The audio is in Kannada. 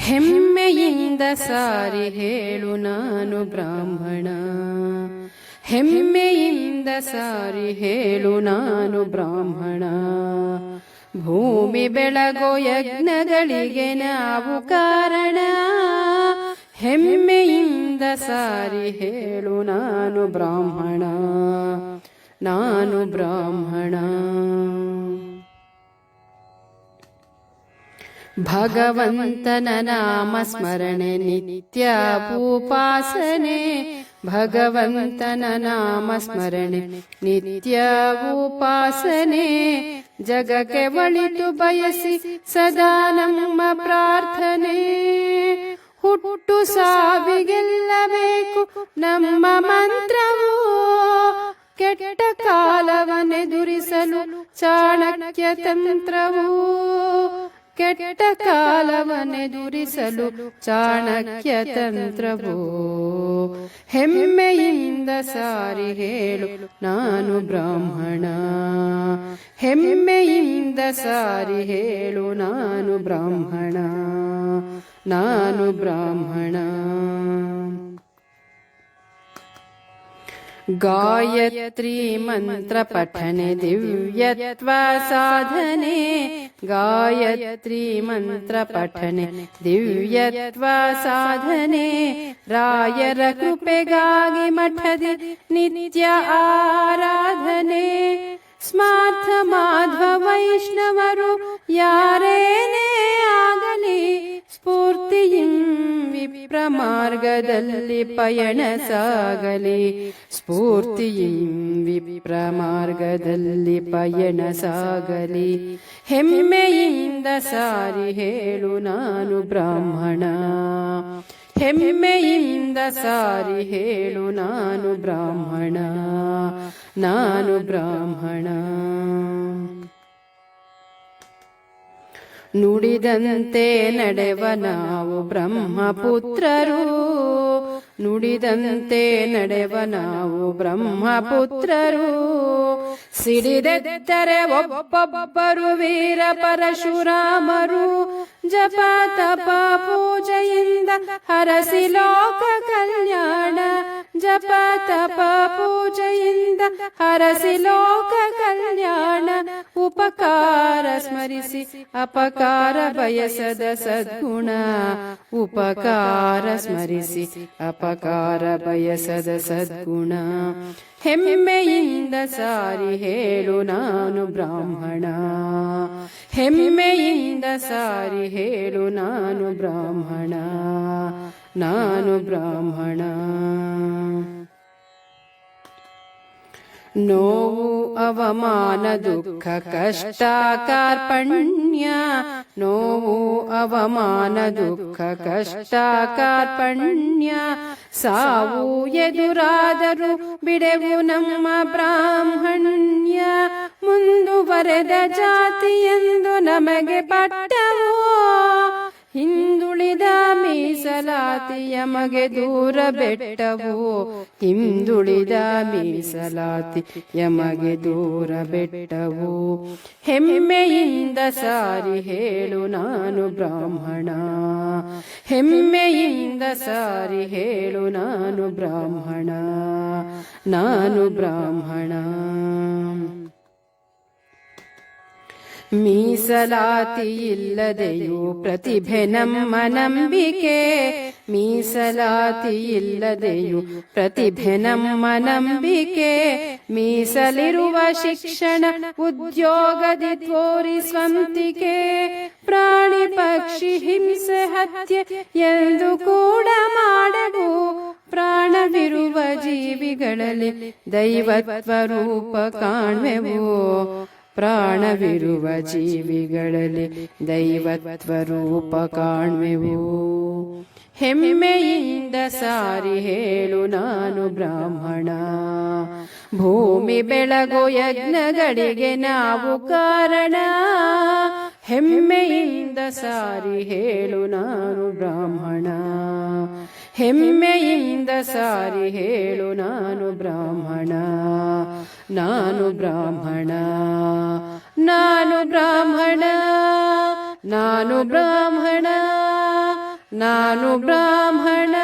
ಹೆಮ್ಮೆಯಿಂದ ಸಾರಿ ಹೇಳು ನಾನು ಬ್ರಾಹ್ಮಣ. ಹೆಮ್ಮೆಯಿಂದ ಸಾರಿ ಹೇಳು ನಾನು ಬ್ರಾಹ್ಮಣ. ಭೂಮಿ ಬೆಳಗೋ ಯಜ್ಞಗಳಿಗೆ ನಾವು ಕಾರಣ. ಹೆಮ್ಮೆಯಿಂದ ಸಾರಿ ಹೇಳು ನಾನು ಬ್ರಾಹ್ಮಣ. ನಾನು ಬ್ರಾಹ್ಮಣ. ಭಗವಂತನ ನಾಮ ಸ್ಮರಣೆ ನಿತ್ಯ ಉಪಾಸನೆ. ಭಗವಂತನ ನಾಮ ಸ್ಮರಣೆ ನಿತ್ಯ ಉಪಾಸನೆ. ಜಗಕ್ಕೆ ಒಳಿತು ಬಯಸಿ ಸದಾ ನಮ್ಮ ಪ್ರಾರ್ಥನೆ. ಹುಟ್ಟು ಸಾವಿಗೆಲ್ಲಬೇಕು ನಮ್ಮ ಮಂತ್ರವು. ಕೆಟ್ಟ ಕಾಲವನ್ನೆದುರಿಸಲು ಚಾಣಕ್ಯ ತಂತ್ರವು. ಕೆಟ್ಟ ಕಾಲವನ್ನೆದುರಿಸಲು ಚಾಣಕ್ಯ ತಂತ್ರವು ಹೆಮ್ಮೆಯಿಂದ ಸಾರಿ ಹೇಳು ನಾನು ಬ್ರಾಹ್ಮಣ ಹೆಮ್ಮೆಯಿಂದ ಸಾರಿ ಹೇಳು ನಾನು ಬ್ರಾಹ್ಮಣ ನಾನು ಬ್ರಾಹ್ಮಣ ಗಾಯತ್ರಿ ಮಂತ್ರ ಪಠನೆ ದಿವ್ಯತ್ವ ಸಾಧನೆ ಗಾಯತ್ರಿ ಮಂತ್ರ ಪಠನೆ ದಿವ್ಯತ್ವ ಸಾಧನೆ ರಾಯರ ಕೃಪೆಗಾಗಿ ಮಠದಿ ನಿತ್ಯ ಆರಾಧನೆ ಸ್ಮಾರ್ಥ ಮಾಧ್ವ ವೈಷ್ಣವರು ಯಾರೇನೇ ಆಗಲಿ ಸ್ಫೂರ್ತಿಯಿಂ ವಿಪ್ರ ಮಾರ್ಗದಲ್ಲಿ ಪಯಣ ಸಾಗಲಿ ಸ್ಫೂರ್ತಿಯಿಂ ವಿಪ್ರ ಮಾರ್ಗದಲ್ಲಿ ಪಯಣ ಸಾಗಲಿ. ಹೆಮ್ಮೆಯಿಂದ ಸಾರಿ ಹೇಳು ನಾನು ಬ್ರಾಹ್ಮಣ. ಹೆಮ್ಮೆಯಿಂದ ಸಾರಿ ಹೇಳು ನಾನು ಬ್ರಾಹ್ಮಣ. ನಾನು ಬ್ರಾಹ್ಮಣ. ನುಡಿದಂತೆ ನಡೆವ ನಾವು ಬ್ರಹ್ಮಪುತ್ರರು. ನುಡಿದಂತೆ ನಡೆವ ನಾವು ಬ್ರಹ್ಮಪುತ್ರರು ಸಿಡಿದೆದ್ದರೆ ಒಬ್ಬೊಬ್ಬರು ವೀರ ಪರಶುರಾಮರು ಜಪ ತಪ ಪೂಜೆಯಿಂದ ಹರಸಿ ಲೋಕ ಕಲ್ಯಾಣ ಜಪ ತಪ ಪೂಜೆಯಿಂದ ಹರಸಿ ಲೋಕ ಕಲ್ಯಾಣ ಉಪಕಾರ ಸ್ಮರಿಸಿ, ಅಪಕಾರ ಬಯಸದ ಸದ್ಗುಣ. ಉಪಕಾರ ಸ್ಮರಿಸಿ, ಅಪಕಾರ ಬಯಸದ ಸದ್ಗುಣ. ಹೆಮ್ಮೆಯಿಂದ ಸಾರಿ ಹೇಳು ನಾನು ಬ್ರಾಹ್ಮಣ. ಹೆಮ್ಮೆಯಿಂದ ಸಾರಿ ಹೇಳು ನಾನು ಬ್ರಾಹ್ಮಣ. ನಾನು ಬ್ರಾಹ್ಮಣ. ನೋವು, ಅವಮಾನ, ದುಃಖ, ಕಷ್ಟ, ಕಾರ್ಪಣ್ಯ. ನೋವು, ಅವಮಾನ, ದುಃಖ, ಕಷ್ಟ, ಕಾರ್ಪಣ್ಯ. ಸಾವು ಎದುರಾದರೂ ಬಿಡೆವು ನಮ್ಮ ಬ್ರಾಹ್ಮಣ್ಯ. ಮುಂದುವರೆದ ಜಾತಿ ಎಂದು ನಮಗೆ ಪಟ್ಟವು? ಹಿಂದುಳಿದ ಮೀಸಲಾತಿಯ ಮಗೆ ದೂರ ಬೆಟ್ಟವು. ಹಿಂದುಳಿದ ಮೀಸಲಾತಿ ಯಮಗೆ ದೂರ ಬೆಟ್ಟವು. ಹೆಮ್ಮೆಯಿಂದ ಸಾರಿ ಹೇಳು ನಾನು ಬ್ರಾಹ್ಮಣ. ಹೆಮ್ಮೆಯಿಂದ ಸಾರಿ ಹೇಳು ನಾನು ಬ್ರಾಹ್ಮಣ. ನಾನು ಬ್ರಾಹ್ಮಣ. ಮೀಸಲಾತಿ ಇಲ್ಲದೆಯು ಪ್ರತಿಭೆ ನಮ್ಮ ನಂಬಿಕೆ. ಮೀಸಲಾತಿ ಇಲ್ಲದೆಯೂ ಪ್ರತಿಭೆ ನಮ್ಮ ನಂಬಿಕೆ. ಮೀಸಲಿರುವ ಶಿಕ್ಷಣ ಉದ್ಯೋಗದಿ ತೋರಿ ಸ್ವಂತಿಕೆ ಪ್ರಾಣಿ ಪಕ್ಷಿ ಹಿಂಸೆ ಹತ್ಯೆ ಎಂದು ಕೂಡ ಮಾಡವು ಪ್ರಾಣವಿರುವ ಜೀವಿಗಳಲ್ಲಿ ದೈವತ್ವ ರೂಪ ಕಾಣ್ವೆವು. ಪ್ರಾಣವಿರುವ ಜೀವಿಗಳಲ್ಲಿ ದೈವತ್ವ ರೂಪ ಕಾಣುವೆವು. ಹೆಮ್ಮೆಯಿಂದ ಸಾರಿ ಹೇಳು ನಾನು ಬ್ರಾಹ್ಮಣ. ಭೂಮಿ ಬೆಳಗೋ ಯಜ್ಞಗಳಿಗೆ ನಾವು ಕಾರಣ. ಹೆಮ್ಮೆಯಿಂದ ಸಾರಿ ಹೇಳು ನಾನು ಬ್ರಾಹ್ಮಣ. ಹೆಮ್ಮೆಯಿಂದ ಸಾರಿ ಹೇಳು ನಾನು ಬ್ರಾಹ್ಮಣ ನಾನು ಬ್ರಾಹ್ಮಣ ನಾನು ಬ್ರಾಹ್ಮಣ ನಾನು ಬ್ರಾಹ್ಮಣ ನಾನು ಬ್ರಾಹ್ಮಣ.